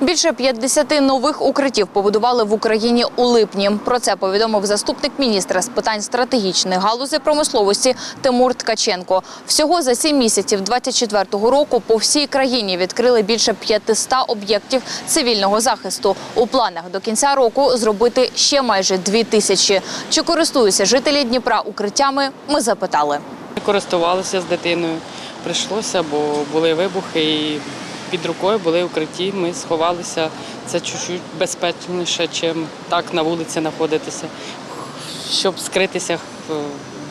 Більше 50 нових укриттів побудували в Україні у липні. Про це повідомив заступник міністра з питань стратегічної галузі промисловості Тимур Ткаченко. Всього за сім місяців 24-го року по всій країні відкрили більше 500 об'єктів цивільного захисту. У планах до кінця року зробити ще майже дві тисячі. Чи користуються жителі Дніпра укриттями? Ми запитали. Користувалися з дитиною. Прийшлося, бо були вибухи і під рукою були укритті. Ми сховалися. Це чуть-чуть безпечніше, ніж так на вулиці знаходитися, щоб скритися е,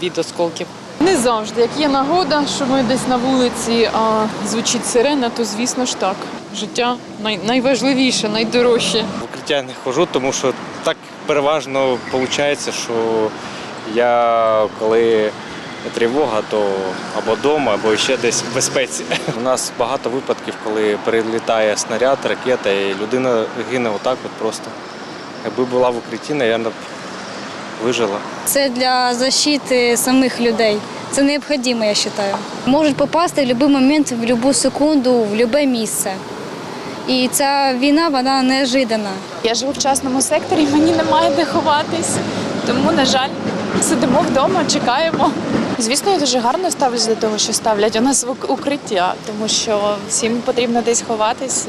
від осколків. Не завжди. Як є нагода, що ми десь на вулиці, а звучить сирена, то звісно ж так. Життя най- найважливіше, найдорожче. В укриття не ходжу, тому що так переважно виходить, що я коли тривога, то або вдома, або ще десь в безпеці. У нас багато випадків, коли перелітає снаряд, ракета, і людина гине отак от просто. Якби була в укритті, мабуть, вижила. Це для защити самих людей. Це необхідно, я вважаю. Можуть попасти в будь-який момент, в будь-яку секунду, в будь-яке місце. І ця війна, вона неожиданна. Я живу в частному секторі, мені немає де ховатись, тому, на жаль, сидимо вдома, чекаємо. Звісно, я дуже гарно ставлюсь до того, що ставлять у нас укриття, тому що всім потрібно десь ховатись,